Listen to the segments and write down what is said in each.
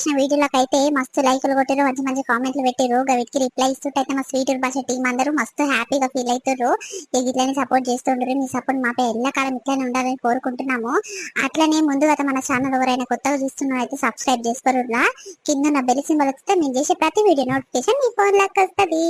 చేసిన వీడియోలకు అయితే మస్తు లైకులు కొట్టారు మంచి మంచి కామెంట్లు పెట్టారు వీటికి రిప్లై ఇస్తుంటే మా స్వీట్ భాష టీం అందరూ మస్తు హ్యాపీగా ఫీల్ అవుతారు ఇక ఇట్లనే సపోర్ట్ చేస్తుండ్రు మీ సపోర్ట్ మాపై ఎల్లకాలం ఇట్లనే ఉండాలని కోరుకుంటున్నాము. అట్లనే ముందుగా మన ఛానల్ ఎవరైనా కొత్తగా చూస్తున్నారు అయితే సబ్స్క్రైబ్ చేసుకోరులా. కింద నా బెల్ సింబల్ వస్తే మేము చేసే ప్రతి వీడియో నోటిఫికేషన్ మీ ఫోన్ లాక్ వస్తుంది.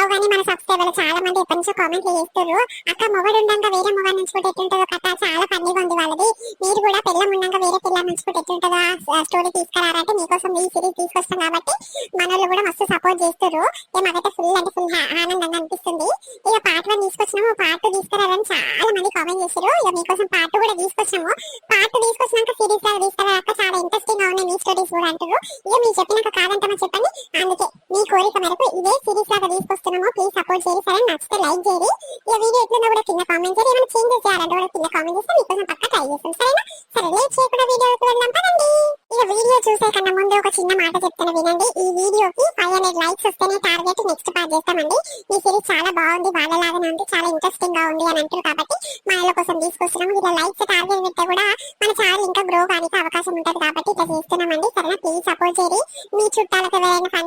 అవు మన సబ్స్క్రైబర్లు చాలా మంది ఎప్పటి నుంచో కామెంట్లు చేస్తారు అక్క మొగడు ఉండగా వేరే మొగడు నుంచుకుంటే ఎట్లుంటుందో కథ చాలా ఫన్నీగా ఉంది వాళ్ళది. మీరు కూడా పిల్లం ఉండగా వేరే పిల్ల నుంచుకుంటే ఎట్లుంటుందో ఆ స్టోరీ తీసుకురారా కోసం ఈ సిరీస్ తీసుకొస్తాం కాబట్టి మనోళ్ళు కూడా మస్తు సపోర్ట్ చేస్తారు. ఇక మాకైతే ఫుల్ అంటే ఫుల్ ఆనందంగా అనిపిస్తుంది ఇక పార్ట్ వన్ తీసుకొచ్చినాము పార్ట్ టూ తీసుకురారని చాలా మంది కామెంట్ చేశారు ఇక మీకోసం పార్ట్ టూ కూడా తీసుకొచ్చినాము పార్ట్ టూ తీసుకొచ్చినాక సిరీస్ లాగా తీసుకురాక చాలా ఇంట్రెస్టింగ్గా ఉన్నాయి మీ స్టోరీస్ కూడా అంటారు ఇక మీరు చెప్పినాక కాదంటామని చెప్పండి అందుకే మీ కోరిక మేరకు ఇదే సిరీస్ లాగా తీసుకొస్తున్నాము ప్లీజ్ సపోర్ట్ చేయండి సరే నచ్చితే లైక్ చేయండి ఈ వీడియో ఎట్లుందో కూడా కింద కామెంట్ చేయండి ఏమైనా చేంజెస్ చేయాలంటే కూడా కింద కామెంట్ చేస్తే మీకోసం పక్క ట్రై చేస్తాం సరేనా సరే లేట్ చేయకుండా వీడియోకి వెళ్దాం పదండి ఇక వీడియో చూసే కన్నా ముందు ఒక చిన్న మాట చెప్తాను వినండి ఈ వీడియోకి ఫైవ్ హండ్రెడ్ లైక్స్ వస్తేనే టార్గెట్ నెక్స్ట్ పార్ట్ చేస్తామండి ఈ సిరీస్ చాలా బాగుంది వాళ్ళలాగానే ఉంది చాలా ఇంట్రెస్టింగ్గా ఉంది అని అంటారు కాబట్టి మా ఇళ్ళ కోసం తీసుకొస్తున్నాము ఇలా లైక్స్ టార్గెట్ పెడితే కూడా మన ఛానల్ ఇంకా గ్రో కానికి అవకాశం ఉంటుంది కాబట్టి ఇట్లా చేస్తున్నామండి సరేనా ప్లీజ్ సపోర్ట్ చేయండి మీ చుట్టాలకు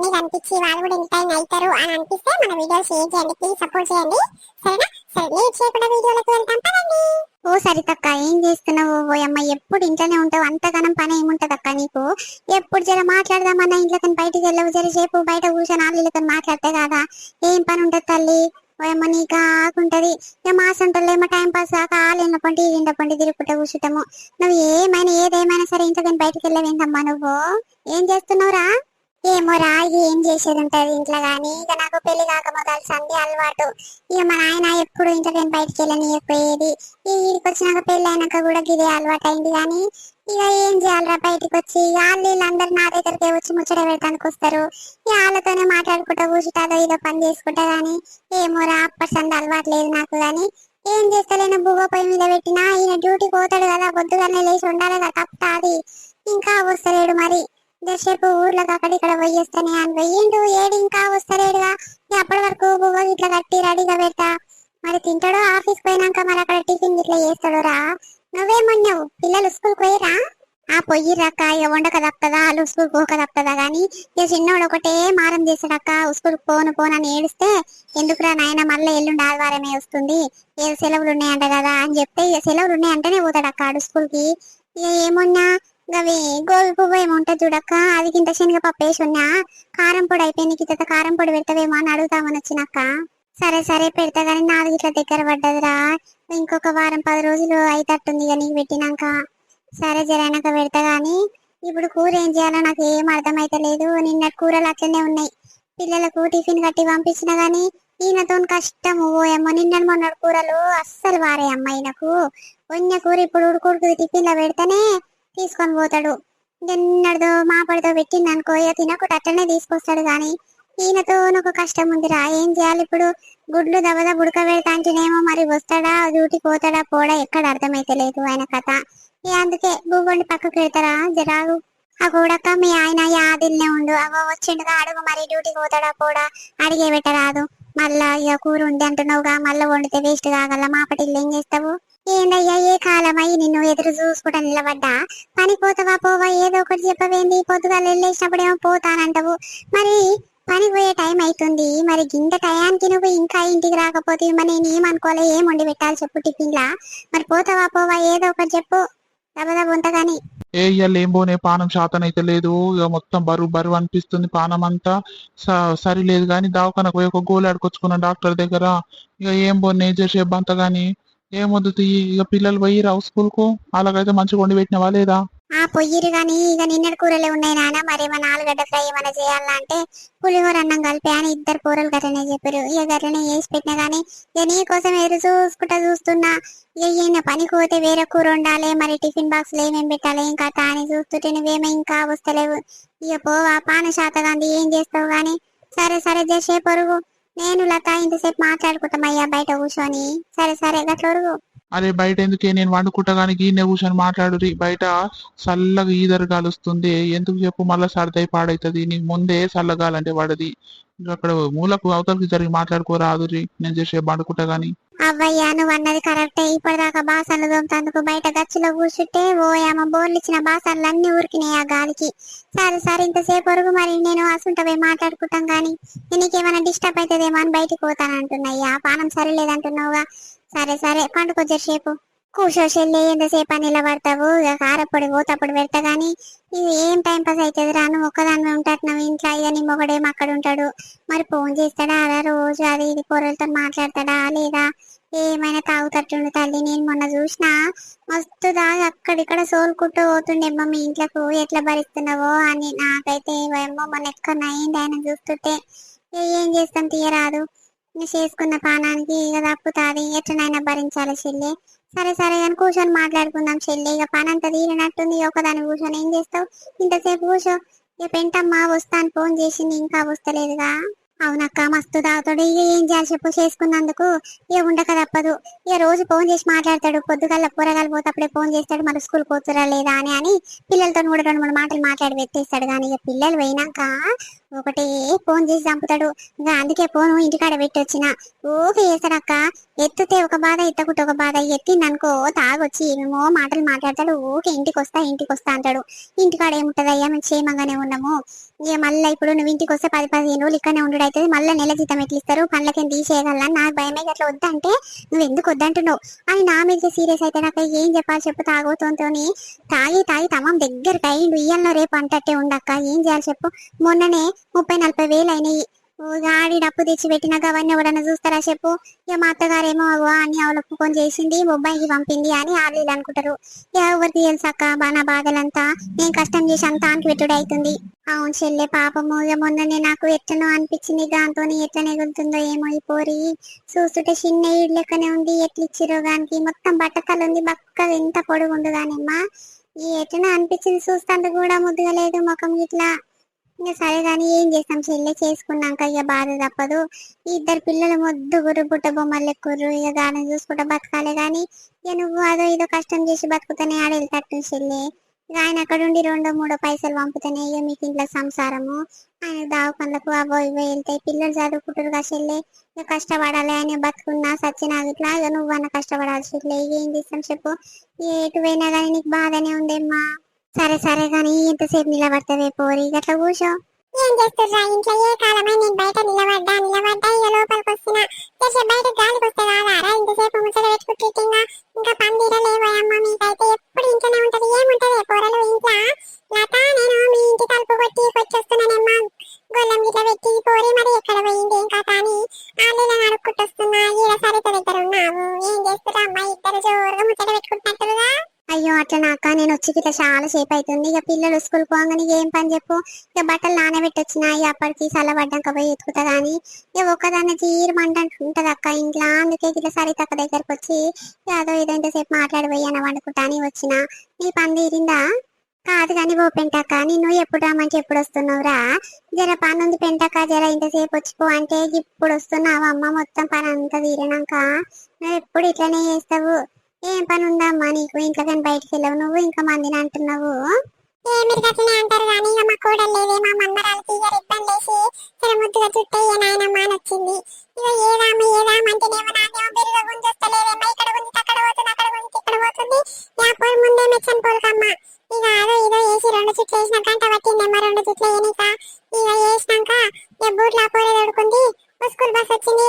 ఎవరైనా ఫన్నీ కనిపించి వాళ్ళు కూడా ఎంటైన్ అవుతారు అని అనిపిస్తే మన వీడియో షేర్ చేయండి. ప్లీజ్ సపోర్ట్ చేయండి. సరేనా? సరే లేట్ చేయకుండా వీడియోలోకి వెళ్తాం. పదండి. ఓ సరితక్క ఏం చేస్తున్నావు? ఓ అమ్మ ఎప్పుడు ఇంట్లోనే ఉంటావు? అంతగానం పని ఏముంటది అక్క నీకు? ఎప్పుడు జర మాట్లాడదామన్నా ఇంట్లో బయటికి వెళ్ళవు. జర సేపు బయట కూర్చొని ఆళ్ళతో మాట్లాడితే కదా? ఏం పని ఉంటది తల్లి? ఓయమ్మ నీకు ఆకుంటది ఇక మా సంటలో ఏమో టైం పాస్ కాక ఆలిన పండి ఈలిన పండి తిరుగుకుంటూ కూర్చుంటాము. నువ్వు ఏమైనా ఏదేమైనా సరే ఇంట్లో కానీ బయటకు వెళ్ళవేంటమ్మా నువ్వు? ఏం చేస్తున్నావురా? ఏమోరా ఏం చేసేది ఉంటది ఇంట్లో గాని? ఇక నాకు పెళ్ళి కాకపోతే సంధి అలవాటు. ఇక మా నాయన ఎప్పుడు ఇంట్లో నేను బయటికి వెళ్ళనియకపోయేది. ఈ ఈడికి వచ్చినాక పెళ్ళి అయినాక కూడా గిదే అలవాటు అయింది కానీ ఇక ఏం చేయాలరా బయటకు వచ్చి? వాళ్ళు వీళ్ళందరూ నా దగ్గరికి వచ్చి ముచ్చట పెడతానికి వస్తారు. ఇక వాళ్ళతోనే మాట్లాడుకుంటా కూర్చుంటాదో ఇదో పని చేసుకుంటా గానీ ఏమోరా అప్పటి సంధి అలవాటు లేదు నాకు గానీ. ఏం చేస్తలేను బువ్వ పొయ్యి మీద పెట్టినా ఈయన డ్యూటీకి పోతాడు కదా పొద్దుగానే లేచి ఉండాలి కదా తప్పుతాది. ఇంకా వస్తలేడు మరి. జరసేపు ఊర్లోకి అక్కడ ఇక్కడ పోయేస్తానే అని పోయిండు ఏడు ఇంకా వస్తలేడుగా? అప్పటి వరకు బువ్వ ఇట్లా కట్టి రెడీగా పెడతా. మరి తింటాడో ఆఫీస్ పోయినాక మరి అక్కడ టిఫిన్ ఇట్లా చేస్తాడు రా? నువ్వేమన్నావు? పిల్లలు స్కూల్ పోయిరా ఆ పొయ్యిరక్క ఇక వండక తప్పదా? వాళ్ళు స్కూల్ పోక తప్పదా గాని? ఇక చిన్నోడు ఒకటే మారం చేశాడక్క స్కూల్ పోను పోను అని ఏడిస్తే ఎందుకురా నాయన మళ్ళీ ఎల్లుండి ఆదివారమే వస్తుంది. ఏ సెలవులు ఉన్నాయంట కదా? అని చెప్తే ఇక సెలవులు ఉన్నాయంటేనే పోతాడక్క ఆడు స్కూల్కి ఇక ఏమున్నా? గవి గోవి పువ్వు ఏముంటుంది చూడక్క. అది కింద శనగపప్పు వేసి ఉన్నా. కారం పొడి అయిపోయింది. కింద కారం పొడి పెడతావేమో అని అడుగుతామని వచ్చినాక సరే సరే పెడతా కానీ నాలుగు ఇట్లా దగ్గర పడ్డదిరా. ఇంకొక వారం పది రోజులు అయితట్టుంది ఇక నీకు పెట్టినాక. సరే జరైనాక పెడతా కానీ ఇప్పుడు కూర ఏం చేయాలో నాకు ఏం అర్థమైతే లేదు నిన్న కూరలు అట్లనే ఉన్నాయి. పిల్లలకు టిఫిన్ కట్టి పంపించినా గానీ ఈయనతో కష్టము ఓయమ్మ నిన్న మొన్నటి కూరలు అస్సలు వారే అమ్మ ఈయనకు. వంయ కూర ఇప్పుడు ఉడుకుడుకు టిఫిన్లో పెడితేనే తీసుకొని పోతాడు. ఎన్నడదో మాపడితో పెట్టింది అనుకో ఇక తినకుండా అట్లనే తీసుకొస్తాడు గాని. ఈయనతో నాకు కష్టం ఉందిరా ఏం చేయాలి ఇప్పుడు? గుడ్లు దబద బుడక పెడతాంటేనేమో మరి వస్తాడా డ్యూటీకి పోతాడా పోడా ఎక్కడ అర్థమైతే లేదు ఆయన కథ. ఇక అందుకే భూగొండి పక్కకు పెడతారా జరాగు ఆ కూడక మీ ఆయన యాదిల్నే ఉండు. అవో వచ్చిండుగా అడుగు మరి డ్యూటీకి పోతాడా పోడా? అడిగే పెట్టరాదు. మళ్ళా ఇక కూర ఉంది అంటున్నావుగా మళ్ళీ వండితే వేస్ట్ కాగల మాపటిల్లు ఏం చేస్తావు? ఏందయ్యా ఏ కాలం నిన్ను ఎదురు చూసుకుంటా నిలబడ్డా? పని పోతావా పోవా ఏదో ఒకటి చెప్పవేంది? పొద్దుగా వెళ్ళేసినప్పుడేమో పోతానంటావు. మరి పని పోయే టైం అవుతుంది మరి గింత టయానికి నువ్వు ఇంకా ఇంటికి రాకపోతే మరి నేను ఏమనుకోలే ఏం వండి పెట్టాలి చెప్పు టిఫిన్లా? మరి పోతావా పోవా ఏదో ఒకటి చెప్పు. దబదబ ఉంటగాని. ఏ ఏం పోనే పానం శాతం అయితే లేదు. ఇక మొత్తం బరువు బరువు అనిపిస్తుంది పానం అంతా సరిలేదు కానీ దావకనకు పోయి ఒక గోలు ఆడుకొచ్చుకున్న డాక్టర్ దగ్గర. ఇక ఏం పోనే చేసేపు అంత ఏమొద్దు తీయి ఇక పిల్లలు పోయి రావు స్కూల్కు అలాగైతే మంచిగా వండి పెట్టినవా లేదా? ఆ పొయ్యిరు గాని ఇక నిన్నటి కూరలే ఉన్నాయి నాన్న. మరి మన ఆలుగడ్డ ఫ్రై ఏమైనా చేయాలంటే పులిహోర అన్నం కలిపి అని ఇద్దరు కూరలు గట్లనే చెప్పారు ఇక గట్లనే వేసి పెట్టినా గానీ ఇక నీ కోసం ఎదురు చూసుకుంటా చూస్తున్నా. ఇక ఈయన పనికి పోతే వేరే కూర ఉండాలి మరి టిఫిన్ బాక్స్లో ఏమేమి పెట్టాలి ఇంకా అని చూస్తుంటే నువ్వేమో ఇంకా వస్తలేవు ఇక పోవా పాన శాతగాంది ఏం చేస్తావు గాని? సరే సరే చేసే పొరుగు. నేను లత ఇంతసేపు మాట్లాడుకుంటామయ్యా బయట కూర్చొని. సరే సరే గట్లరుగు అరే బయట ఎందుకే నేను వండుకుంటా కానీ గీనే కూర్చొని మాట్లాడురి బయట చల్లగా ఈదరు గాలుస్తుంది. ఎందుకు చెప్పు? మళ్ళీ సర్దై పాడైతుంది. నీకు ముందే చల్లగాలంటే పడది. అక్కడ మూలకు అవతలకి జరిగి మాట్లాడుకోరాదురి నేను చేసే వండుకుంటా గానీ. అవ్వయ్యా నువ్వు అన్నది కరెక్టే. ఇప్పటిదాకా బాసన్లు తోముతందుకు బయట గచ్చిలో కూర్చుంటే ఓయమ్మ బోర్లు ఇచ్చిన బాసన్లు అన్ని ఊరికినాయి ఆ గాలికి. సరే సరే ఇంతసేపు వరకు మరి నేను అసుంటవే మాట్లాడుకుంటాం గాని నీకేమైనా డిస్టర్బ్ అవుతుందేమో అని బయటికి పోతానంటున్నాయ్యా పానం సరిలేదంటున్నావుగా. సరే సరే పండుకో సేపు కూర్చో ఎంతసేపు అని నిలబడతావు? ఇక కారపొడి పోతప్పుడు పెడతా గాని ఇది ఏం టైం పాస్ అవుతుంది రాను ఒక్కదాని ఉంటాడు ఇంట్లో. ఇదని మొగడేమో అక్కడ ఉంటాడు. మరి ఫోన్ చేస్తాడా అలా రోజు? అది ఇది కూరలతో మాట్లాడతాడా లేదా? ఏమైనా తాగుతట్టుండు తల్లి నేను మొన్న చూసిన మస్తు దాగి అక్కడిక్కడ సోలుకుంటూ పోతుండేమ్మో మీ ఇంట్లోకు ఎట్లా భరిస్తున్నావో అని నాకైతే ఏమో మొన్న ఎక్కడ అయింది ఆయన చూస్తుంటే. ఏం చేస్తాం తీయరాదు. చేసుకున్న పానానికి ఇక తప్పుతాది. ఎట్లనైనా భరించాలి చెల్లి. సరే సరే కానీ కూర్చొని మాట్లాడుకుందాం చెల్లి. ఇక పని అంతా తీరినట్టుంది ఒకదాని కూర్చొని ఏం చేస్తావు? ఇంతసేపు కూర్చో. ఇక పెంటమ్మ వస్తాను ఫోన్ చేసింది ఇంకా వస్తలేదుగా. అవునక్క మస్తు తాగుతాడు ఇక ఏం చేయాలి చెప్పు చేసుకున్నందుకు ఇక ఉండక తప్పదు. ఇక రోజు ఫోన్ చేసి మాట్లాడతాడు. పొద్దుగల్ల కూరగాయలు పోతప్పుడే ఫోన్ చేస్తాడు. మరి స్కూల్ పోతురా లేదా అని అని పిల్లలతో కూడా రెండు మూడు మాటలు మాట్లాడి పెట్టేస్తాడు. కానీ ఇక పిల్లలు పోయినాక ఒకటే ఫోన్ చేసి చంపుతాడు. ఇంకా అందుకే ఫోన్ ఇంటికాడ పెట్టి వచ్చిన ఊకే చేస్తాడక్క. ఎత్తుతే ఒక బాధ ఎత్తకుంటే ఒక బాధ. ఎత్తిందనుకో తాగొచ్చి ఏమేమో మాటలు మాట్లాడతాడు. ఊకే ఇంటికి వస్తా ఇంటికి వస్తా అంటాడు. ఇంటికాడ ఏముంటది అయ్యా? మేము క్షేమంగానే ఉన్నాము. ఇక మళ్ళీ ఇప్పుడు నువ్వు ఇంటికి వస్తే పది పదిహేను రోజులు ఇక్కడనే ఉండడు అవుతుంది మళ్ళీ నెల జీతం ఎట్లా ఇస్తారు పనులకేం తీసేయగలను? నాకు భయమే అట్లా వద్దంటే నువ్వు ఎందుకు వద్దంటున్నావు? అని నా మీద సీరియస్ అయితే నాకు ఏం చెప్పాలి చెప్పు? తాగుతోని తాగి తాగి తమం దగ్గరికి అయ్యిండు ఇయ్యాలను రేపు అంటట్టే ఉండక్క ఏం చేయాలి చెప్పు? మొన్ననే ముప్పై నలభై వేలు అయినాయి. ఓ గాడి డప్పు తెచ్చి పెట్టినాక అవన్నీ ఎవడన్నా చూస్తారా చెప్పు. ఇక మా అత్తగారేమో అగో అని అవలకు చేసింది. బొబ్బాయికి పంపింది అని వాళ్ళు అనుకుంటారు. ఇక ఎవరికి తెలుసక్క బా నా బాధలంతా. నేను కష్టం చేసి అంతా ఆనికి పెట్టుడు అవుతుంది. అవును చెల్లె పాపము. ఇక మొన్ననే నాకు ఎట్లనో అనిపించింది. దాంతో ఎట్లనే ఎగురుతుందో ఏమో ఈ పోరి. చూస్తుంటే చిన్న ఈడు లెక్కనే ఉంది. ఎట్ల ఇచ్చిరో దానికి మొత్తం బట్టతలు ఉంది. బక్క ఎంత పొడుగు ఉంది కానమ్మా ఈ ఎట్లనో అనిపించింది. చూస్తాందుకు కూడా ముద్దుగా లేదు ముఖం ఇట్లా ఇంకా సరే కానీ ఏం చేస్తాం? చెల్లె చేసుకున్నాక ఇక బాధ తప్పదు. ఈ ఇద్దరు పిల్లలు ముద్దుగురు బుట్ట బొమ్మలు ఎక్కుర్రు ఇక దాన్ని చూసుకుంటా బతకాలి కానీ ఇక నువ్వు అదో ఇదో కష్టం చేసి బతుకుతానే ఆడ వెళ్తట్టు చెల్లె. ఇక ఆయన అక్కడ ఉండి రెండో మూడో పైసలు పంపుతానే ఇక మీకు ఇంట్లో సంసారము. ఆయన దావకండ్లకు అవో ఇవో వెళ్తాయి. పిల్లలు చదువుకుంటారు కదా చెల్లె. ఇక కష్టపడాలి ఆయన బతుకున్నా సచ్చినా ఇట్లా ఇక నువ్వు కష్టపడాలి చెల్లె. ఇక ఏం చేస్తాం చెప్పు? ఎటు పోయినా కానీ నీకు బాధనే ఉందేమ్మా? సరే సరే కానీ ఎంతసేపు నిలబడతావే పోరి. గట్ల కూర్చో. ఏం చేస్తుర్రా ఇంట్లో? ఏ కాలమై నేను బయట నిలబడ్డా నిలబడ్డా ఇక లోపలికి వస్తున్నా చేసే బయట గాలికి వస్తే కాదారా ఇంతసేపు ముచ్చట పెట్టుకుంటే ఇంకా ఇంకా పందిరలేవో అమ్మ మీకైతే ఎప్పుడు ఇంట్లోనే ఉంటది. ఏముంటది పోరలు ఇంట్లో? లత నేను మీ ఇంటి తలుపు కొట్టి వచ్చేస్తున్నానమ్మా గొల్లం గిట్ల పెట్టి పోరి మరి ఎక్కడ పోయింది? ఏం కథ అని ఆలీల నడుక్కుంటొస్తున్నా ఈడ సరిత దగ్గర ఉన్నావు. ఏం చేస్తున్నా అమ్మ? ఇద్దరు జోరుగా ముచ్చట పెట్టుకుంటున్నట్టుగా? అయ్యో అట్లా నాక నేను వచ్చి ఇట్లా చాలా సేపు అవుతుంది ఇక పిల్లలు స్కూల్ పోగానే ఏం పని చెప్పు? ఇక బట్టలు నానబెట్టొచ్చిన ఇక అప్పటికి చల్లబడ్డాక పోయి ఎత్తుకుతా అని ఇక ఒక్కదాన్ని చీరమంట ఉంటుంది అక్క ఇంట్లో. అందుకే ఇట్లా సరిత అక్క దగ్గరకు వచ్చి అదో ఏదో సేపు మాట్లాడిపోయి అని వండుకుంటా అని వచ్చిన. నీ పని తీరిందా? కాదు కానీ ఓ పెంటక్క నిన్ను ఎప్పుడు రమ్మంటే ఎప్పుడు వస్తున్నావురా జర పని ఉంది పెంటక్క జర ఇంతసేపు వచ్చిపో అంటే ఇప్పుడు వస్తున్నావు. అమ్మ మొత్తం పని అంతా తీరినాక. నువ్వు ఎప్పుడు ఇట్లనే చేస్తావు? ఏం పని ఉందమ్మా నీకు? ఇంట్లో కానీ బయటికి వెళ్ళవు నువ్వు? ఇంకా మందిని అంటున్నావు? ఏ మీరు గట్లనే అంటారు కానీ ఇక మా కూడలు లేదే. మా మందరాలు తీగ రిబ్బన్ లేసి చిర ముద్దుగా నాయనమ్మ అని వచ్చింది. ఇక ఏదామ ఏదామ అంటేనేమో నాకేమో బిరుగా గుంజొస్తలేదేమో. ఇక్కడ గుంజి అక్కడ పోతుంది అక్కడ గుంజి ఇక్కడ పోతుంది. యా పోయి ముందే మెచ్చని పోరుకమ్మ. ఇక అదో ఇదో వేసి రెండు చుట్లు వేసిన గంట పట్టిందేమో రెండు చుట్లు వేయనిక. ఇక వేసినాక ఇక పోరే దొడుకుంది స్కూల్ బస్ వచ్చింది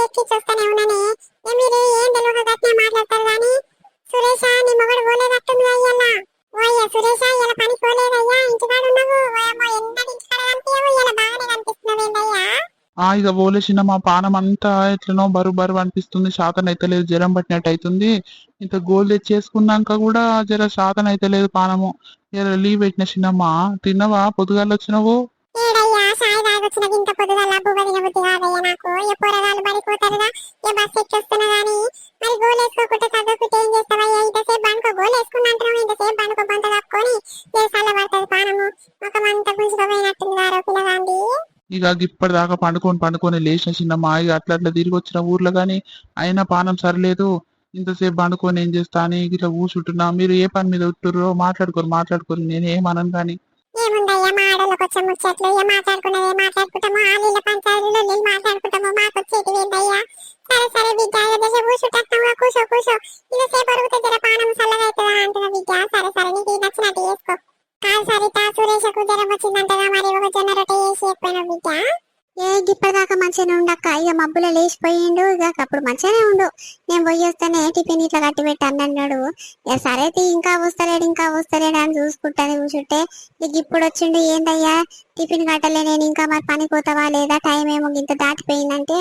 ఆ ఇక పోలేసిన మా పానం అంతా ఎట్లనో బరువు బరువు అనిపిస్తుంది. శాతం అయితే లేదు జ్వరం పట్టినట్టు అవుతుంది ఇంత గోల్ తెచ్చేసుకున్నాక కూడా జర శాతం అయితే లేదు పానము. జర లీవ్ పెట్టిన చిన్నమ్మ తిన్నవా? పొద్దుగాల వచ్చినవు? ఏం అనుకో గోలు అనుకో బంత పడుతుంది పానము. ముఖం అంతా గుంజుకోపోయినట్టుంది గారో పిల్లగాంది ఇక ఇప్పటిదాకా పండుకొని పండుకొని లేచిన చిన్నమ్మ ఇక అట్లా అట్లా తిరిగి వచ్చిన ఊర్లో కానీ అయినా పానం సరిలేదు. ఇంతసేపు పండుకొని ఏం చేస్తా అని ఇట్లా కూర్చుంటున్నా. మీరు ఏ పని మీద ఉంటుర్రో మాట్లాడుకోరు మాట్లాడుకోరు. నేను ఏమనను కానీ. ఏముందయ్యా మా ఆడోళ్ళకి వచ్చే ముచ్చట్లు. ఇక మాట్లాడుకున్నదే మాట్లాడుకుంటాము? ఆ నీళ్ళ పంచాయతీలో నీళ్ళు మాట్లాడుకుంటాము? మాకు వచ్చేది సరే సరే కూర్చో కూర్చో. ఇది జర పానం సల్లగా అవుతుందా అంటున్నా సరే సరే నీకు నచ్చినట్టు చేసుకో. కాదు సరిత సురేషకు జ్వరం వచ్చిందంటగా మరి ఒక జొన్న రొట్టె చేసి చెప్పాను బిడ్డ. ఏ ఇప్పటిదాకా మంచిగానే ఉండక్క. ఇక మబ్బులో లేచిపోయిండు. ఇక అప్పుడు మంచిగానే ఉండు. నేను పోయి వస్తేనే టిఫిన్ ఇట్లా కట్టి పెట్టి అన్నాడు. సరే తీ, ఇంకా వస్తలేడు ఇంకా వస్తలేడు అని చూసుకుంటాను కూర్చుంటే ఇక ఇప్పుడు వచ్చిండు ఏందయ్యా? టిఫిన్ కట్టలే నేను ఇంకా మరి పని పోతావా లేదా? టైం ఏమో ఇంత దాటిపోయిందంటే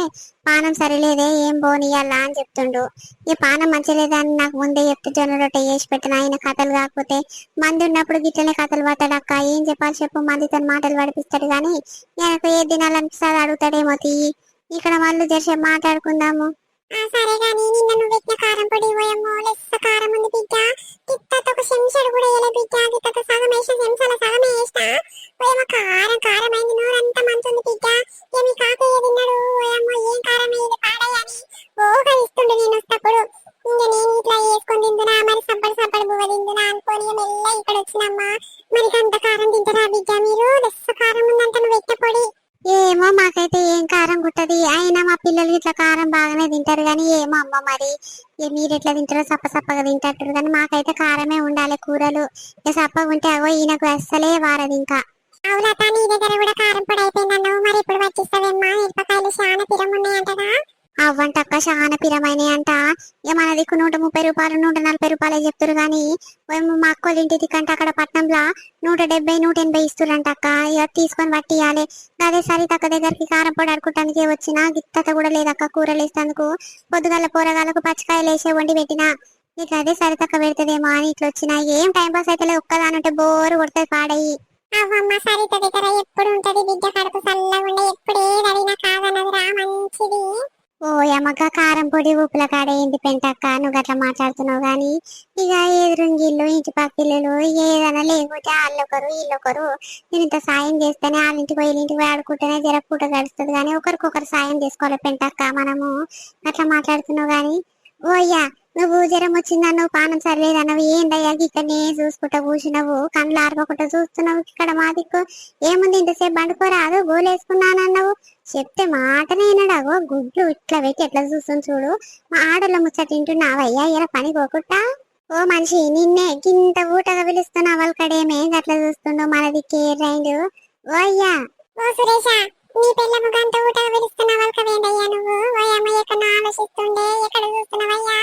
పానం సరిలేదే ఏం పోనీయాలా అని చెప్తుండు. ఈ పానం మంచిలేదా అని నాకు ముందే చెప్తే జొన్న రొట్టె చేసి పెట్టిన ఆయన కథలు కాకపోతే మంది ఉన్నప్పుడు గిట్లనే కథలు పడతాడు అక్క. ఏం చెప్పాలి చెప్పు మందితో మాటలు పడిపిస్తాడు కానీ నాకు ఏ దినాలనిపిస్తుంది అడుగుతాడేమో తీయి ఇక్కడ మళ్ళీ జరిసే మాట్లాడుకుందాము. ఆ సరే గాని నిన్న నువ్వు పెట్టిన కారం పొడి పోయమ్మో లెస్స కారం ఉంది బిడ్డ. కిత్తతో ఒక చెంచాడు కూడా వేయలే బిడ్డ. కిత్తతో సగం వేసిన చెంచాల సగం వేసిన పోయమ్మ కారం కారం అయింది. నోరంతా మంచుంది బిడ్డ. ఏమి కాకయ్య తిన్నాడు? పోయమ్మో ఏం కారం అయ్యేది పాడయ్యని ఓహరిస్తుండు నేను వస్తప్పుడు ఇంక నేను ఇట్లా వేసుకొని తిందునా? మరి సబ్బడి సబ్బడి బువ్వ తిందునా అనుకోని మెల్ల ఇక్కడ వచ్చినమ్మా మరి అంత కారం తింటారా బిడ్డ మీరు? లెస్స కారం ఉందంట నువ్వు పెట్టిన పొడి. ఏమో మాకైతే ఏం కారం కుట్టది అయినా మా పిల్లలు ఇట్లా కారం బాగానే తింటారు కానీ ఏమో అమ్మ మరి. మీరు ఎట్లా తింటారో సప్ప సప్పగా తింటారు కానీ మాకైతే కారమే ఉండాలి కూరలు. సప్పగా ఉంటే అవో ఈయనకు అస్సలే వారది ఇంకా. అవునా నీ దగ్గర కూడా కారం పొడి అయిపోయిందన్నావు. మరి ఇప్పుడు వచ్చిస్తావేమ్మా? మిరపకాయలు చాలా పిరం ఉన్నాయంటగా అవ్వంటక్క చాలా పిరమైన అంట. ఇక మన దిక్కు నూట ముప్పై రూపాయలు నూట నలభై రూపాయలే చెప్తారు కానీ మా అక్కోళ్ళ ఇంటి దిక్కంటే అక్కడ పట్నంలో నూట డెబ్బై నూట ఎనభై ఇస్తురంట అక్క. ఇక తీసుకొని పట్టియాలి. అదే సరే తక్క దగ్గరికి కారం పొడి అడుకుంటానికి వచ్చిన గిత్తత కూడా లేదక్క కూరలు వేసేందుకు పొద్దుగాల పోరగాలకు పచ్చికాయలు వేసే వండి పెట్టిన నీకు అదే సరి తక్క పెడతదేమో అని ఇట్లా వచ్చిన. ఏం టైం పాస్ అయితే ఒక్కదానంటే బోరు కొడుతుంది పాడయి అవ్వమ్మ సరిత దగ్గర ఎప్పుడు ఉంటది? బిడ్డ కడుపు చల్లగా ఉండే ఎప్పుడు ఏది అడిగినా కాదన్నది రా మంచిది. ఓ యమ్మక కారం పొడి ఉప్పుల కాడ ఏంది పెంటక్క? నువ్వు గట్లా మాట్లాడుతున్నావు గాని ఇక ఎదురుంగిళ్ళు ఇంటి పక్కిళ్ళు ఏదైనా లేకపోతే వాళ్ళొకరు వీళ్ళొకరు నేను ఇంత సాయం చేస్తేనే వాళ్ళ ఇంటికి పోయి వీళ్ళ ఇంటికి పోయి ఆడుకుంటేనే జర పూట గడుస్తుంది కానీ ఒకరికొకరు సాయం చేసుకోవాలి పెంటక్క మనము. అట్లా మాట్లాడుతున్నావు గాని ఓ నువ్వు జ్వరం వచ్చిందన్నావు పానం సరిలేదన్నావు ఏందయ్యా ఇక్కడనే చూసుకుంటా కూర్చున్నావు కళ్ళు ఆరపకుండా చూస్తున్నావు ఇక్కడ మా దిక్కు. ఏముంది ఇంతసేపు బండుకోరాదు గోలేసుకున్నానన్నావు. చెప్తే మాటనే వినడాగో గుడ్లు ఇట్లా పెట్టి ఎట్లా చూస్తుంది చూడు. మా ఆడల ముచ్చట తింటున్నావయ్యా ఇలా పని పోకుండా. ఓ మనిషి నిన్నే గింత ఊటగా పిలుస్తున్నా వాళ్ళకడేమే అట్లా చూస్తుండో మన దిక్కే రైండు ఓ అయ్యా. ఓ సురేష నీ పిల్లము గంట ఊటగా పిలుస్తున్న వాళ్ళకవేందయ్యా నువ్వు? ఓ అమ్మ ఎక్కడ ఆలోచిస్తుండే ఎక్కడ చూస్తున్నావయ్యా?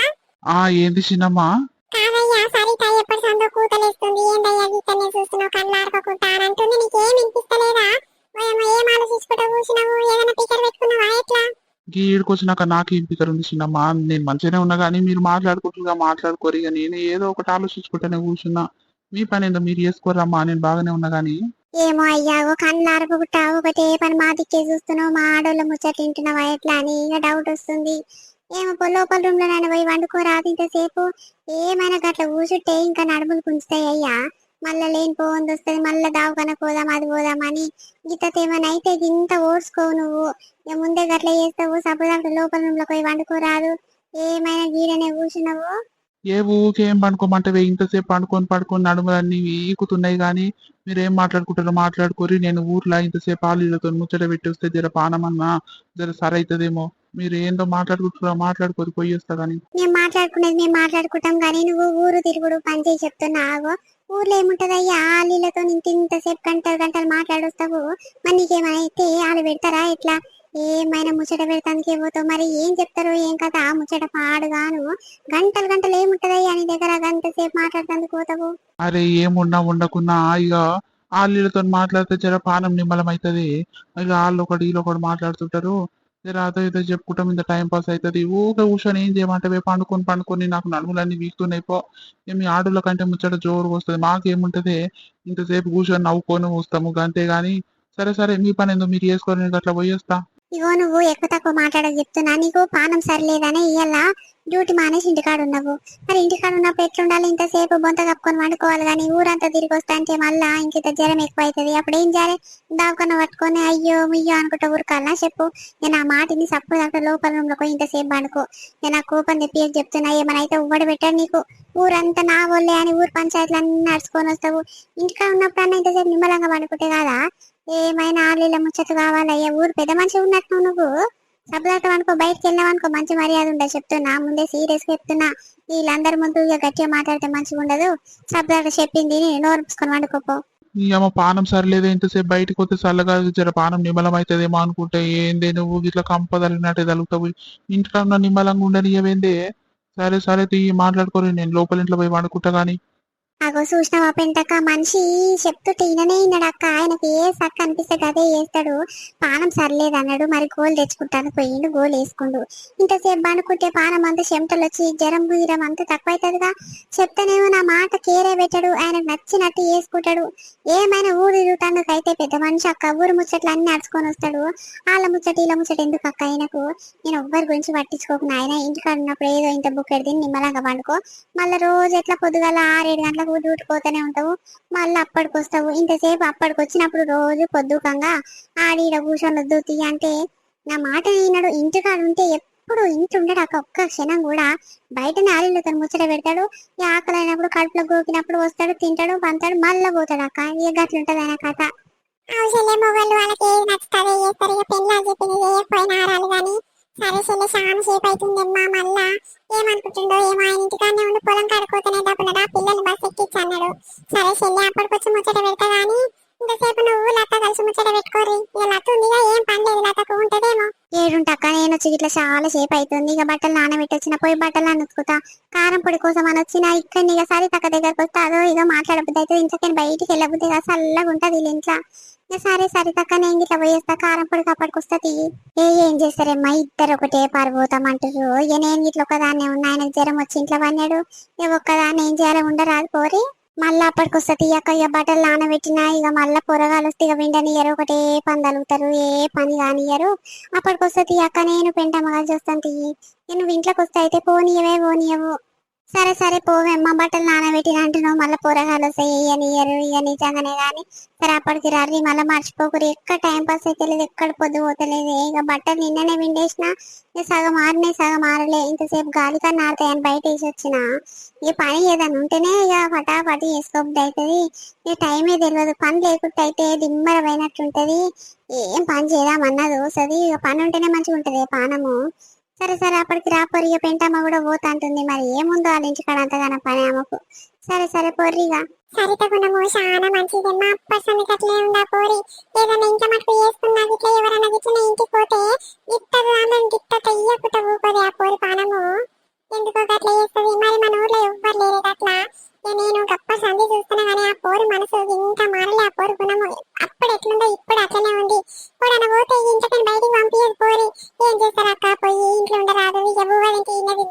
ఆ ఏంది చిన్నమ్మా? కాదయ్యా సరిత ఎప్పటి సందో కూతలేస్తుంది? ఏందయ్యా గీతనే చూస్తున్నావు కళ్ళారపకుంటా అని అంటుంది. నీకేం వినిపిస్తలేదా? ఓ అమ్మ ఏం ఆలోచించుకుంటూ కూర్చున్నావు ఏదైనా పికర్ పెట్టుకున్నావా? ఎట్లా? ఈడికి వచ్చినాక నాకు ఏం పికర్ ఉంది చిన్నమ్మా? నేను మంచిగానే ఉన్నా కానీ మీరు మాట్లాడుకుంటుగా మాట్లాడుకోరు ఇక నేను ఏదో ఒకటి ఆలోచించుకుంటూనే కూర్చున్నా. మీ పని ఏందో మీరు చేసుకోరమ్మా నేను బాగానే ఉన్నా కానీ ఏమో అయ్యా ఓ కళ్ళు ఆరపకుట్టా ఒకటే పని మా దిక్కే చూస్తున్నావు. మా ఆడోళ్ళ ముచ్చట ఎట్లా అని? ఇక డౌట్ వస్తుంది. ఏమో పో లోపల రూమ్లో నన్ను పోయి వండుకోరాదు ఇంతసేపు ఏమైనా గట్ల కూర్చుంటే ఇంకా నడుములు గుంజుతాయి అయ్యా. మళ్ళా లేని పోంది వస్తుంది మళ్ళా దావకన పోదాం అది పోదామని గిత్తత ఏమైనా అయితే ఇంత ఓడ్చుకోవు నువ్వు. ఇక ముందే గట్ల చేస్తావు సపోజ్ లోపల రూమ్లో పోయి వండుకోరాదు. ఏమైనా గీడనే కూర్చున్నావు ఏ ఊకేం పండుకోమంటే ఇంతసేపు పండుకొని పడుకొని నడుములన్నీ ఈకుతున్నాయి కానీ మీరు ఏం మాట్లాడుకుంటారో మాట్లాడుకోరి నేను ఊర్లో ఇంతసేపు ఆలీలతో ముచ్చట పెట్టి వస్తే జర పానమన్నా జర సరి మీరు ఏందో మాట్లాడుకుంటారో మాట్లాడుకోరి పోయి వస్తా కానీ మేము మాట్లాడుకునేది మేము మాట్లాడుకుంటాం కానీ నువ్వు ఊరు తిరుగుడు పని చేసి చెప్తున్నావు ఊర్లో ఏముంటదయ్యా? ఆలీలతో ఇంత ఇంతసేపు గంటలు గంటలు మాట్లాడొస్తావు. మరి నీకేమైనా అయితే వాళ్ళు పెడతారా? ఇట్లా ఏమైనా ముచ్చట పెడతానికి పోతావు మరి ఏం చెప్తారు ఏం కదా ఆ ముచ్చట పాడుగాను గంటలు గంటలు ఏముంటదయ్యా నీ దగ్గర? గంట సేపు మాట్లాడటానికి పోతావు. అరే ఏమున్నా ఉండకున్నా ఇక ఆలీలతో మాట్లాడితే జర పానం నిమ్మలం అవుతుంది ఇక వాళ్ళు ఒకటి వీళ్ళు ఒకటి మాట్లాడుతుంటారు. జర అదో ఇదో చెప్పుకుంటాం ఇంత టైం పాస్ అవుతుంది. ఊకే కూర్చొని ఏం చేయమంటే పండుకొని పండుకొని నాకు నడుములన్నీ వీక్తున్నాయి పో. ఏమి ఆడుల కంటే ముచ్చట జోరుగా వస్తుంది. మాకేముంటది? ఇంతసేపు కూర్చొని నవ్వుకొని వస్తాము అంతేగాని సరే సరే మీ పని ఏందో మీరు చేసుకొని నేను అట్లా పోయేస్తా ఇగో నువ్వు ఎక్కువ తక్కువ మాట్లాడక చెప్తున్నా నీకు పానం సరిలేదని ఇయ్యాల? డ్యూటీ మానేసి ఇంటికాడ ఉన్నావు. మరి ఇంటికాడ ఉన్నప్పుడు ఎట్లుండాలి? ఇంతసేపు బొంత కప్పుకొని వండుకోవాలి కానీ ఊరంతా తిరిగి వస్తా అంటే మళ్ళా ఇంకింత జ్వరం ఎక్కువ అవుతుంది అప్పుడు ఏం చేయాలి? దావకన్న పట్టుకొని అయ్యో మియ్యో అనుకుంటా ఊరుకాలనా చెప్పు. నేను ఆ మాటిని సప్పుడు దాకా లోపల రూమ్లో పోయి ఇంతసేపు పండుకో. నేను ఆ కోపం తెప్పి చెప్తున్నా. ఏమైనా అయితే ఉవ్వడి పెట్టాడు నీకు. ఊరంతా నా వల్లే అని ఊరు పంచాయతీలు అన్ని నడుచుకొని వస్తావు. ఇంటికాడ ఉన్నప్పుడు అన్న ఇంతసేపు నిమ్మలంగా పండుకుంటే కదా? ఏమైనా ఆలీల ముచ్చట కావాలయ్యా ఊరు పెద్ద మనిషి ఉన్నట్టు నువ్వు. సబ్బుదాటం అనుకో బయటకు వెళ్ళావనుకో మంచి మర్యాద ఉండదు చెప్తున్నా. ముందే సీరియస్ చెప్తున్నా. వీళ్ళందరి ముందు ఇక గట్టిగా మాట్లాడితే మంచిగా ఉండదు. సబ్బుదాట చెప్పింది నోరుపుకొని వండుకోపో. ఈ అమ్మ పానం సరిలేదు ఇంతసేపు బయటకు వస్తే చల్లగా జర పానం నిమ్మలం అవుతుందేమో అనుకుంటే ఏందే నువ్వు? ఇట్లా కంప తలుగుతావు. తగులుతావు ఇంట్లో ఉన్న నిమ్మలంగా ఉండనియవేందే సరే సరే తీ మాట్లాడుకోరు నేను లోపల ఇంట్లో పోయి వండుకుంటా కానీ అగో చూసినావా పెంటక్క? మనిషి చెప్తుంటే ఈయననే ఈయనడక్క ఆయనకి ఏ సక్క అనిపిస్తే అదే వేస్తాడు పానం సర్లేదు అన్నాడు మరి గోల్ తెచ్చుకుంటాను. పోయిండు గోల్ వేసుకుండు. ఇంతసేపు అనుకుంటే పానం అంతా చెమటలు వచ్చి జ్వరం గుయ్యడం అంతా తక్కువ అవుతుందిగా నా మాట కేరే పెట్టాడు. ఆయనకు నచ్చినట్టు వేసుకుంటాడు ఏమైనా ఊరు తిరుగుతానికి అయితే పెద్ద మనిషి అక్క ఊరు ముచ్చట్లు అన్ని నడుచుకొని వస్తాడు. వాళ్ళ ముచ్చట ఇలా ముచ్చట ఎందుకు అక్క ఆయనకు? నేను ఎవ్వరి గురించి పట్టించుకోకుండా ఆయన ఇంటికాడ ఉన్నప్పుడు ఏదో ఇంత బుక్ తిని నిమ్మలంగా పండుకో. మళ్ళీ రోజు ఎట్లా పొద్దుగాల ఆరేడు గంటలకు డ్యూటీకి పోతూనే ఉంటావు. మళ్ళీ అప్పటికి వస్తావు ఇంతసేపు అప్పటికి వచ్చినప్పుడు రోజు పొద్దుకంగా ఆడీడ కూర్చొని వద్దు తీ అంటే నా మాట వినడు. ఇంటికాడు ఉంటే ఎప్పుడు ఇంటి ఉండడు అక్క ఒక్క క్షణం కూడా బయట తను ముచ్చట పెడతాడు. ఈ ఆకలి అయినప్పుడు కడుపులో గోకినప్పుడు వస్తాడు తింటాడు పంతాడు మళ్ళీ పోతాడు అక్క. ఏ గట్లుంటది ఆయన కథ. అవసరం మొగలు వాళ్ళకి ఏది నచ్చుతుంది చేస్తారు ఇక పెళ్ళి చెప్పింది చేయకపోయినా ఆరాలు కానీ సరే చెల్లి చాలా సేపు అవుతుందమ్మా మళ్ళా ఏమనుకుంటుండో ఏమో ఆయన ఇంటికాడనే ఉండి పొలం కడుకోతనే డబ్బులడా పిల్లలు బస్ ఎక్కించి అన్నాడు సరే చెల్లి అప్పటికొచ్చి ముచ్చట పెడతా కానీ ఇంతసేపు నువ్వు లత కలిసి ముచ్చట పెట్టుకోరి ఇక లత ఉందిగా ఏం పని లేదు లతకు ఉంటదేమో. ఏడుంటక్క నేను వచ్చి ఇట్లా చాలా సేపు అవుతుంది ఇక బట్టలు నానబెట్టొచ్చిన పోయి బట్టలు అనుకుతా కారం పొడి కోసం అని వచ్చిన ఇక్కడ ఇక సరి తక్క దగ్గరకు వస్తే అదో ఇదో మాట్లాడబుద్ది అయితే ఇంతకని బయటికి వెళ్ళబుద్ది కదా చల్లగా ఉంటది వీళ్ళ ఇంట్లో. ఇక సరే సరే తక్క నేను ఇట్లా పోయేస్తా. కారం పొడి అప్పటికి వస్తా ఏ ఏం చేస్తారేమ్మా ఇద్దరు ఒకటే పారిపోతామంటారు ఇక నేను ఇట్లా ఒకదాన్నే ఉన్నా ఆయనకు జ్వరం వచ్చి ఇంట్లో పన్నాడు ఇక ఒక్కదాన్ని ఏం చేయాలి ఉండరాదు పోరి. మళ్ళీ అప్పటికి వస్తా తీయక ఇక బట్టలు నానబెట్టినా ఇక మళ్ళీ పొరగాలు వస్తే ఇక విండనియరు ఒకటే పని తలుగుతారు ఏ పని కానియరు అప్పటికి అక్క తీయక్క నేను పెంట చూస్తాను వస్తాను ఇక నువ్వు ఇంట్లోకి వస్తే అయితే పోనీయవే పోనీయవు. సరే సరే పోవేమ్మ బట్టలు నానబెట్టిన అంటున్నావు. మళ్ళీ పోరగాలు వస్తాయి. ఇయ్యనియరు ఇక నిజంగానే కానీ సరే అప్పటికి రర్రి మళ్ళీ మర్చిపోకరు ఎక్కడ టైం పాస్ అయితే లేదు ఎక్కడ పొద్దు పోతలేదు ఇక బట్టలు నిన్ననే విండేసిన సగం ఆరినాయి సగం ఆరలే. ఇంతసేపు గాలి కన్నా ఆడతాయని బయట వేసి వచ్చిన. ఇక పని ఏదైనా ఉంటేనే ఇక ఫటాఫటి వేసుకోబుద్ది అవుతుంది. ఇక టైమే తెలియదు. పని లేకుండా అయితే దిమ్మర పోయినట్టుంటది ఏం పని చేద్దామన్నా దోస్తుంది ఇక పని ఉంటేనే మంచిగా ఉంటది పానము. సరే సరే అప్పటికి రాపోరు ఇక పెంటమ్మ కూడా పోతాంటుంది. మరి ఏముందో వాళ్ళ ఇంటికాడ అంతగానో పని ఆమెకు. సరే సరే పొర్రిగా సరిత గుణము చాలా మంచిదమ్మా అప్పసంది అట్లే ఉందా పోరి? ఏదైనా ఇంత మటుకు చేసుకున్నా ఇట్లా ఎవరైనా ఇంటికి పోతే గిట్ట తెయ్యకుట ఊపది ఆ పోరి పానము. ఎందుకో అట్లా చేస్తుంది? మరి మన ఊర్లో ఎవ్వరు లేరు అట్లా నేను గొప్ప సంధి చూస్తున్నా కానీ ఆ పోరు మనసు ఇంకా మారలే ఆ పోరు గుణము. అప్పుడు ఎట్లుందో ఇప్పుడు అట్లనే ఉంది. ఎప్పుడైనా పోతే ఈ బయటికి పంపించదు పోరి. ఏం చేస్తారు అక్క? పోయి ఇంట్లో ఉండరాదు. ఇక ఊవలింటి ఇన్నది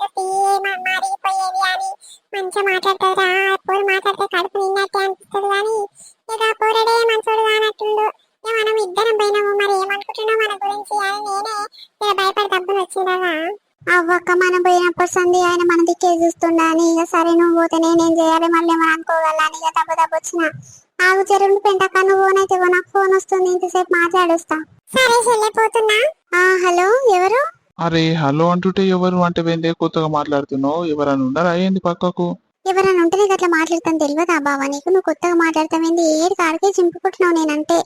మారిపోయేది అని మంచిగా మాట్లాడతారు ఆ పోరు మాట్లాడితే కడుపు నిన్నట్టే అనిపిస్తుంది కానీ ఇక ఆ పోరడే మంచోడు కానట్టుండు. మనం ఇద్దరం పోయినాము. మరి ఏమనుకుంటున్నావు మన గురించి అని నేనే ఇక భయపడి తప్పులు వచ్చిందవా అవ్వక్క మనం పోయినప్పుడు సంధి ఆయన మన దిక్కే చూస్తుండా అని ఇక సరే నువ్వు పోతే నేనేం చేయాలి? మళ్ళీ అనుకోగల అని ఇక దెబ్బ దెబ్బ వచ్చిన. ఆగు చెరువులు పెంటక్క నువ్వు ఫోన్ అయితే నాకు ఫోన్ వస్తుంది ఇంతసేపు మాట్లాడుస్తా. సరే చెల్లిపోతున్నా ఆ హలో ఎవరు? అరే హలో అంటుంటే ఎవరు? అంటే వెందే కొత్తగా మాట్లాడుతున్నావు. ఎవరన్నా ఉన్నారా? ఏంది పక్కకు? ఎవరైనా ఉంటే నీకు అట్లా మాట్లాడతాను తెలియదా బావా? నీకు నువ్వు కొత్తగా మాట్లాడతామేంది ఏడు కాడికే చింపుకుంటున్నావు నేనంటే.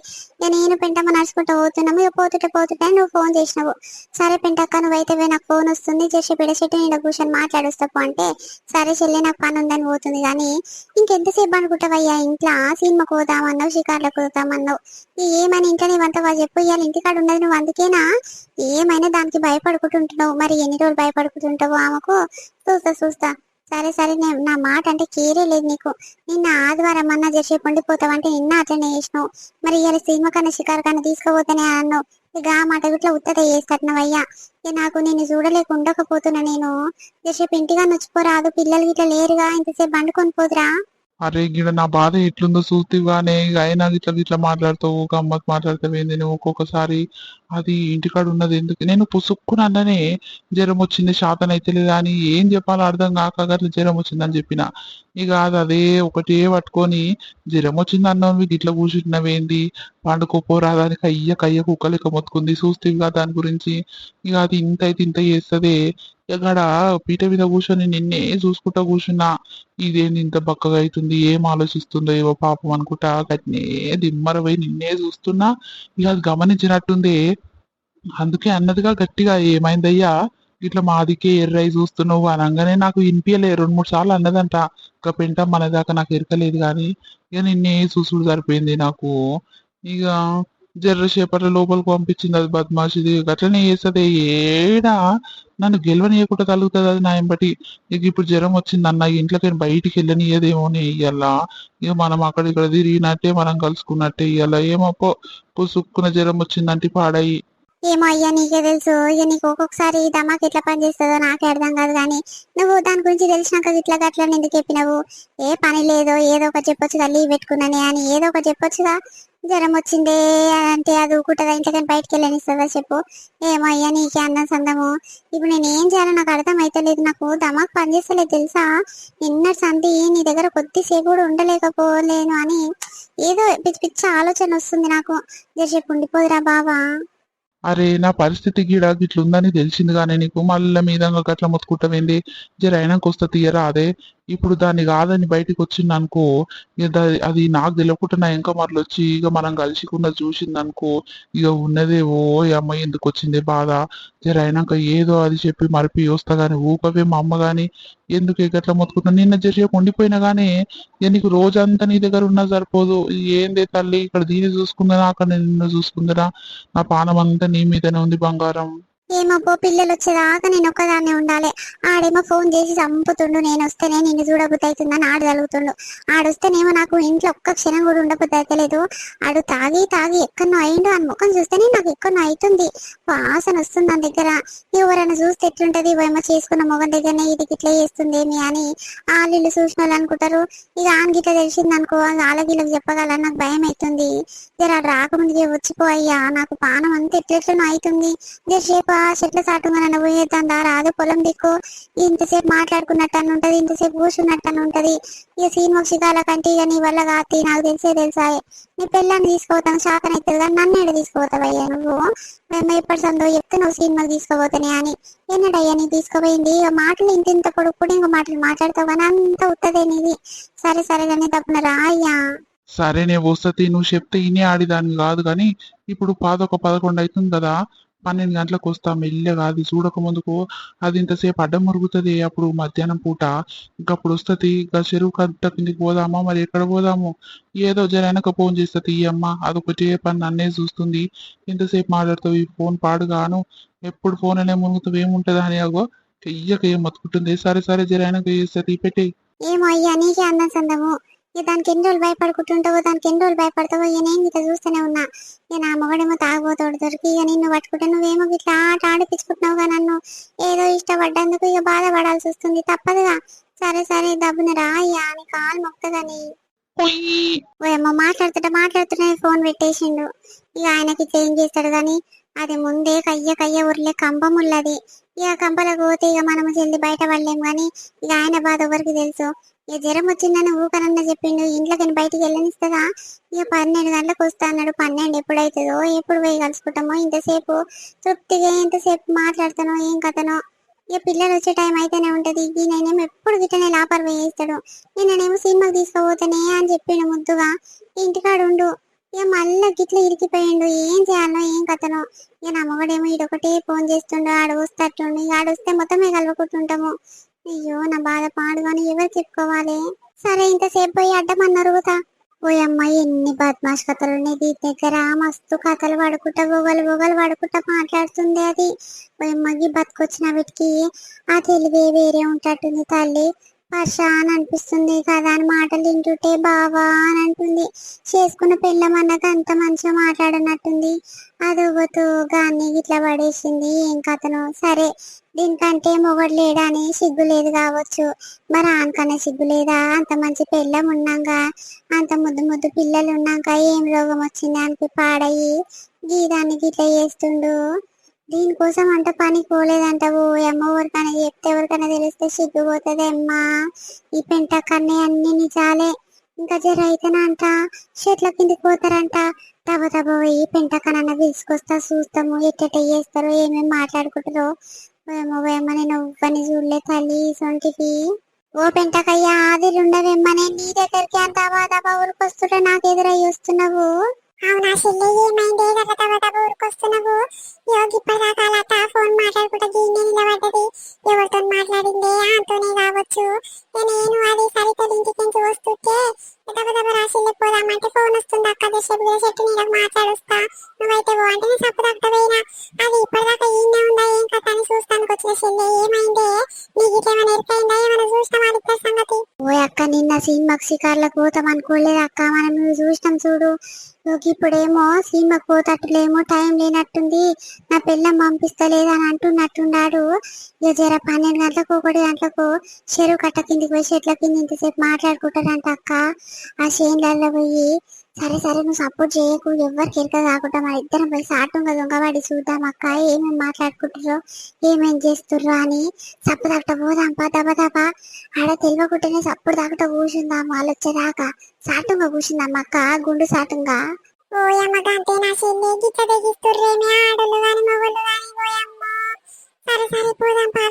నేను పెంటమ్మ నడుచుకుంటూ పోతున్నాము ఇక పోతుంటే పోతుంటే నువ్వు ఫోన్ చేసినావు. సరే పెంటక్క నువ్వైతే నాకు ఫోన్ వస్తుంది. చేసి పిడచెట్టు నేను కూర్చొని మాట్లాడుస్తావు అంటే సరే చెల్లి నాకు పని ఉందని పోతుంది. కానీ ఇంకెంతసేపు అనుకుంటావయ్యా ఇంట్లో? సినిమాకు పోదామన్నావు షికార్లకు పోతామన్నావు ఏమైనా ఇంట్లో నీవంతా చెప్పు ఇవాళ ఇంటికాడ ఉన్నది నువ్వు అందుకేనా? ఏమైనా దానికి భయపడుకుంటుంటున్నావు మరి ఎన్ని రోజులు భయపడుకుంటుంటావు ఆమెకు? చూస్తా చూస్తా. సరే సరే నేను నా మాట అంటే కీరే లేదు నీకు. నిన్న ఆదివారం అన్నా జరసేపు ఉండిపోతావంటే నిన్న అట్లనే చేసినావు. మరి ఇవాళ సినిమా కన్నా షికారు కన్నా తీసుకుపోతేనే అన్నావు. ఇక ఆ మాట గిట్లా ఉత్తత చేస్తట్టున్నావయ్యా ఇక నాకు నేను చూడలేక ఉండకపోతున్నా నేను. జరిసేపు ఇంటిగా నచ్చిపోరాదు పిల్లలు గిట్లా లేరుగా ఇంతసేపు పండుకొని పోదురా. అరే గిడ నా బాధ ఎట్లుందో చూస్తేగానే ఇక అయినా ఇట్లా ఇట్లా మాట్లాడుతావు గమ్మత్ మాట్లాడతావేంది నువ్వు ఒక్కొక్కసారి. అది ఇంటికాడ ఉన్నది ఎందుకు? నేను పుసుక్కుని అన్ననే జ్వరం వచ్చింది శాతం అయితే లేదా అని ఏం చెప్పాలో అర్థం కాక జ్వరం వచ్చిందని చెప్పిన. ఇక అది అదే ఒకటే పట్టుకొని జ్వరం వచ్చింది అన్నవి ఇట్లా కూర్చుంటున్నావేంది? పండుకోపోరాదానికి అయ్య కయ్య కుక్క లెక్క మొత్తుకుంది. చూస్తేగా దాని గురించి ఇక అది ఇంత అయితే ఇంత చేస్తుంది. ఇక్కడ పీట మీద కూర్చొని నిన్నే చూసుకుంటా కూర్చున్నా. ఇదేంది ఇంత బక్కగా అవుతుంది? ఏం ఆలోచిస్తుందో ఏవో పాపం అనుకుంటా గట్నే దిమ్మరపోయి నిన్నే చూస్తున్నా. ఇక అది గమనించినట్టుంది. అందుకే అన్నదిగా గట్టిగా ఏమైందయ్యా? ఇట్లా మాదికే ఎర్రై చూస్తున్నావు అనగానే నాకు వినిపించలే రెండు మూడు సార్లు అన్నదంట. ఇక పెంట మన దాకా నాకు ఎరకలేదు కానీ ఇక నిన్నే చూసుడు సరిపోయింది నాకు. ఇక జర్ర చేపట్ల లోపలికి పంపించింది అది బద్మాషిది గట్లనే చేస్తుంది. ఏడా? నన్ను గెలవనీయకుండా తలుగుతుంది అది నా ఎంబటి ఇక ఇప్పుడు జ్వరం వచ్చింది అన్న ఇంట్లోకి బయటికి వెళ్ళనియదేమో ఇయ్యాల. ఇక మనం అక్కడ ఇక్కడ తిరిగినట్టే మనం కలుసుకున్నట్టే ఇయ్యాల. ఏమో పుసుక్కున జ్వరం వచ్చిందంటే పాడయి ఏమో అయ్యా నీకే తెలుసు. ఇక నీకు ఒక్కొక్కసారి దమాకి ఎట్లా పనిచేస్తుందో నాకే అర్థం కాదు కానీ నువ్వు దాని గురించి తెలిసినాక ఇట్లా గట్ల ఎందుకు చెప్పినావు? ఏ పని లేదో ఏదో ఒకటి చెప్పొచ్చు లీవ్ పెట్టుకున్నానే అని ఏదో ఒకటి చెప్పొచ్చుగా. జ్వరం వచ్చిందే అంటే అది ఊకుంటుందా? ఇంట్లోకి బయటకు వెళ్ళనిస్తుందా చెప్పు. ఏమో అయ్యా నీకే అన్నం సందము. ఇప్పుడు నేను ఏం చేయాలో నాకు అర్థం అయితలేదు నాకు దమాక్ పనిచేస్తలేదు తెలుసా? నిన్న సంధి నీ దగ్గర కొద్దిసేపు కూడా ఉండలేకపోలేను అని ఏదో పిచ్చి పిచ్చి ఆలోచన వస్తుంది నాకు. జరసేపు ఉండిపోదురా బావా. అరే నా పరిస్థితి గీడ గిట్లుందని తెలిసింది కానీ నీకు. మళ్ళీ మీద గట్ల మొత్తుకుంటావేంది? జర అయినాక వస్తే తీయరా అదే? ఇప్పుడు దాన్ని కాదని బయటికి వచ్చింది అనుకో అది నాకు తెలియకుండా నా ఇంకా మరలు వచ్చి ఇక మనం కలిసికుండా చూసింది అనుకో ఇక ఉన్నదే ఓ ఈ అమ్మాయి ఎందుకు వచ్చింది బాధ? జరైనాక అయినాక ఏదో అది చెప్పి మరిపి వస్తా గానీ ఊకవే మా అమ్మ గాని ఎందుకు గట్ల మొత్తుకున్నా నిన్న జరిసేపు ఉండిపోయినా గానీ ఇక నీకు రోజంతా నీ దగ్గర ఉన్నా సరిపోదు. ఏందే తల్లి? ఇక్కడ దీన్ని చూసుకుందా? అక్కడ నిన్ను చూసుకుందరా? నా పానం అంతా నీ మీదనే ఉంది బంగారం. ఏమబ్బో పిల్లలు వచ్చేదాకా నేను ఒక్కదాన్నే ఉండాలి. ఆడేమో ఫోన్ చేసి చంపుతుండు. నేను వస్తేనే నిన్ను చూడబుద్ధి అవుతుందని ఆడు తలుగుతుండు. ఆడొస్తేనేమో నాకు ఇంట్లో ఒక్క క్షణం కూడా ఉండబుద్ధి అవుతలేదు ఆడు తాగి తాగి ఎక్కడో అయిండు. అని ముఖం చూస్తేనే నాకు ఎక్కడో అవుతుంది వాసన వస్తుంది దాని దగ్గర. ఎవరైనా చూస్తే ఎట్లుంటది? ఏమో చేసుకున్న మొగం దగ్గరనే ఇది ఇట్లా చేస్తుందేమి అని వాళ్ళు చూసిన వాళ్ళు అనుకుంటారు. ఇక ఆన్ గిట్ల తెలిసింది అనుకో వాళ్ళకి చెప్పగలని నాకు భయం అవుతుంది. జర రాకముందుకే వచ్చిపో అయ్యా. నాకు పానం అంతా ఎట్లెట్లనో అవుతుంది జరసేపు ఆ చెట్ల చాటుగా నన్ను పోయేద్దాం రాదు పొలం దిక్కు. ఇంతసేపు మాట్లాడుకున్నట్టు అని ఉంటది ఇంతసేపు కూర్చున్నట్టు అని ఉంటది ఇక సినిమా శిఖాల కంటే ఇక నీ వల్ల కాతి నాకు తెలిసే తెలుసా నీ పిల్లని తీసుకోవతాం శాతం అవుతుంది కానీ నన్ను ఎడ తీసుకోపోతావయ్యా నువ్వు? మేము ఎప్పటి సందో చెప్తే నువ్వు సినిమాకి తీసుకోపోతానే అని. ఎన్నడయ్యా నీ తీసుకోపోయింది? ఇక మాటలు ఇంత ఇంత పొడుగు కూడా ఇంకో మాటలు మాట్లాడతావు కానీ అంత ఉత్తదే నీది. సరే సరే కానీ తప్పున రా అయ్యా. సరే నేను వసతి నువ్వు చెప్తే ఇనే ఆడిదాన్ని కాదు కానీ ఇప్పుడు పాదొక పదకొండు అవుతుంది కదా. పన్నెండు గంటలకు వస్తా మెల్లగా అది చూడక ముందుకు అది ఇంతసేపు అడ్డం మురుగుతుంది. అప్పుడు మధ్యాహ్నం పూట ఇంకప్పుడు వస్తుంది. ఇంకా చెరువు కట్ట కిందికి పోదామా? మరి ఎక్కడ పోదాము? ఏదో జర ఫోన్ చేస్తుంది ఈ అమ్మ అదొకటే పని నన్నే చూస్తుంది. ఇంతసేపు మాట్లాడుతావు ఈ ఫోన్ పాడుగాను. ఎప్పుడు ఫోన్ అనే మునుగుతావు ఏముంటదా? అని అగో చెయ్యక ఏం మతుకుంటుంది సరే సరే జర చేస్తుంది పెట్టి ఏమో అయ్యా నీకే అన్న సందము. ఇక దానికి ఎన్ని రోజులు భయపడుకుంటుంటావో దానికి ఎన్ని రోజులు భయపడతావో ఇక నేను ఇట్లా చూస్తూనే ఉన్నా. ఇక నా మొగడేమో తాగబోతాడు దొరికి ఇక నిన్ను పట్టుకుంటే నువ్వేమో ఇట్లా ఆట ఆడిపించుకుంటున్నావుగా నన్ను. ఏదో ఇష్టపడ్డందుకు ఇక బాధపడాల్సి వస్తుంది తప్పదుగా. సరే సరే దబ్బున రా అయ్యా అని కాలు మొక్కదని ఓయమ్మ మాట్లాడుతుంటే మాట్లాడుతుంటే ఫోన్ పెట్టేసిండు. ఇక ఆయనకి చేంజ్ చేస్తాడు కానీ అది ముందే కయ్య కయ్య ఉర్లే కంబం ఉన్నది. ఇక కంపలకు పోతే ఇక మనం చెల్లి బయట పడలేము కానీ ఇక ఆయన బాధ ఎవరికి తెలుసు? ఇక జ్వరం వచ్చిందని ఊకనన్న చెప్పిండు ఇంట్లోకి బయటికి వెళ్ళనిస్తుందా? ఇక పన్నెండు గంటలకు వస్తా అన్నాడు. పన్నెండు ఎప్పుడైతుందో ఎప్పుడు పోయి కలుసుకుంటామో? ఇంతసేపు తృప్తిగా ఎంతసేపు మాట్లాడతానో ఏం కథనో? ఇక పిల్లలు వచ్చే టైం అయితేనే ఉంటది. నేనేమో ఎప్పుడు గిట్టనే లాపర్ వేయిస్తాడు. నేనేమో సినిమాకి తీసుకుపోతానే అని చెప్పిండు ముద్దుగా. ఇంటికాడు ఉండు. ఇక మళ్ళీ గిట్ల ఇరికిపోయిండు. ఏం చేయాలో ఏం కథనో? ఇక నా మొగడేమో ఇడొకటే ఫోన్ చేస్తుండు. ఆడు వస్తట్టుండు ఇక ఆడు వస్తే మొత్తమే కలవకుంటుంటాము అయ్యో నా బాధ పాడుగాని ఎవరు చెప్పుకోవాలి? సరే ఇంతసేపు పోయి అడ్డమన్నారు ఓయమ్మ ఎన్ని బద్మాష్ కథలు ఉన్నాయి దీని దగ్గర? మస్తు కథలు పడుకుంటా గొగలు గొగలు పడుకుంటా మాట్లాడుతుంది అది. ఓయమ్మకి బతుకొచ్చిన వీటికి ఆ తెలివే వేరే ఉంటట్టుంది తల్లి. పర్షాన్ అనిపిస్తుంది కదా అని మాటలు వింటుంటే బావా అని అంటుంది. చేసుకున్న పెళ్ళమన్నాక అంత మంచిగా మాట్లాడనట్టుంది. అదొగతో గాన్ని ఇట్లా పడేసింది ఏం కథను. సరే దీనికంటే మొగడు లేడా అని సిగ్గు లేదు కావచ్చు. మరి ఆనకనే సిగ్గు లేదా? అంత మంచి పెళ్ళం ఉన్నాక అంత ముద్దు ముద్దు పిల్లలు ఉన్నాక ఏం రోగం వచ్చింది? అనిపి పాడయి గీదానికి ఇట్లా చేస్తుండు. దీనికోసం అంట పని పోలేదంట ఓ ఎవరికైనా చెప్తే ఎవరికైనా తెలిస్తే సిగ్గుపోతుంది అమ్మా. ఈ పెంట కన్నే అన్ని నిజాలే. ఇంకా జర అయితేనంట చెట్ల కిందికి పోతారంట. తబ తబ పోయి పెంట తీసుకొస్తా చూస్తాము. ఎట్టెట్ట చేస్తారో ఏమేమి మాట్లాడుకుంటారో. ఏమో ఏమో నేను ఉవ్వని చూడలే తల్లి సొంటికి. ఓ పెంటకయ్యా ఆదిరుండవేమ్మనే నీ దగ్గరికి అంత దబా ఊరికొస్తుంటే నాకు ఎదురై వస్తున్నావు. అవునా సిల్లి ఏమైంది? గట్ల తవ ఊరుకొస్తున్నావు? యోగి ఇప్పటిదాకా ఫోన్ మాట్లాడుకుంటా దీన్ని నిలబడ్డది. ఎవరితో మాట్లాడింది? ఆంతోనే కావచ్చు. నేను అది సరితో ఇంటికి నుంచి వస్తుంటే దబ దబ రాసిల్లి పోదామంటే ఫోన్ వస్తుంది అక్క చెట్టు చెట్టు నీడ మాట్లాడుస్తా. నువ్వైతే పో అంటే నేను సప్పు పోయినా. అది ఇప్పటిదాకా ఈయనే ఉందా ఏం కథ అని చూస్తానికి వచ్చిన సిల్లి. ఏమైంది? నీకు ఇట్లేమైనా ఎరుకైందా? ఏమైనా చూస్తాం అడిగితే సంగతి? ఓ అక్క నిన్న సినిమాకి షికార్లకు పోతాం అనుకోలేదు అక్క. మనం చూసినాం చూడు. నువ్వు ఇప్పుడేమో సీమకు పోతట్టులేమో టైం లేనట్టుంది నా పిల్లం పంపిస్తలేదు అని అంటున్నట్టున్నాడు. ఇక జర పన్నెండు గంటలకు ఒకటి గంటలకు చెరువు కట్ట కిందికి పోయి చెట్ల కింద ఇంతసేపు మాట్లాడుకుంటారంట అక్క. ఆ చేన్లలో పోయి సరే సరే నువ్వు సపోర్ట్ చేయకు. ఎవరికి ఎరక కాకుండా మన ఇద్దరం పోయి సాటుంగా దొంగవాడి చూద్దాం అక్క. ఏమేమి మాట్లాడుకుంటారో ఏమేం చేస్తుర్రో అని సప్పు తగ్గ పోదాంపా దబ దబ ఆడ తెలియకుండానే సప్పుడు దాకట కూర్చుందాం వాళ్ళు వచ్చేదాకా సాటంగా కూర్చుందాం అక్క. గుండు సాటుంగా. సరే సరే పోదాం పా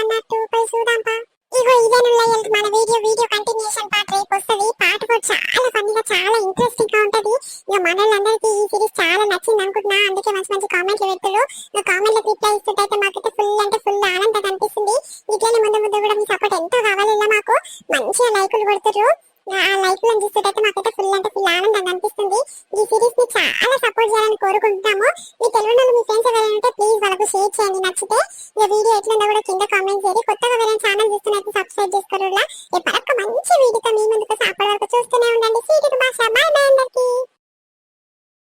అన్నట్టు పోయి చూద్దాం పా. ఇగో ఇదే నుల్లయ్యలకి మన వీడియో వీడియో కంటిన్యూషన్ పార్ట్ రేపు వస్తుంది. పార్ట్ కూడా చాలా ఫన్నీగా చాలా ఇంట్రెస్టింగ్గా ఉంటది. ఇక మనోళ్ళందరికీ ఈ సిరీస్ చాలా నచ్చింది అనుకుంటున్నా. అందుకే మంచి మంచి కామెంట్లు పెడుతురు ఇక కామెంట్లకు రిప్లై ఇస్తుంటే మాకైతే ఫుల్ అంటే ఫుల్ ఆనందంగా అనిపిస్తుంది. ఇట్లనే ముందు ముందు కూడా మీ సపోర్ట్ ఎంతో కావాలి మాకు మంచిగా లైకులు కొడుతురు ఆ లైఫ్లో చూసేటైతే మాకైతే ఫుల్ అంటే ఫుల్ ఆనందంగా అనిపిస్తుంది. ఈ సిరీస్ని చాలా సపోర్ట్ చేయాలని కోరుకుంటున్నాము. మీ తెలియని మీ ఫ్రెండ్స్ ఎవరైనా ప్లీజ్ వాళ్ళకు షేర్ చేయండి. నచ్చితే ఈ వీడియో ఎట్లుందో కూడా కింద కామెంట్ చేయండి. కొత్తగా ఎవరైనా ఛానల్ చూస్తున్నట్టు సబ్స్క్రైబ్ చేసుకోరులా ఎప్పటికీ మంచి వీడియోతో మీ ముందుకు అప్పటి వరకు చూస్తూనే ఉండండి. సీటు భాష బాయ్ బాయ్ అందరికీ.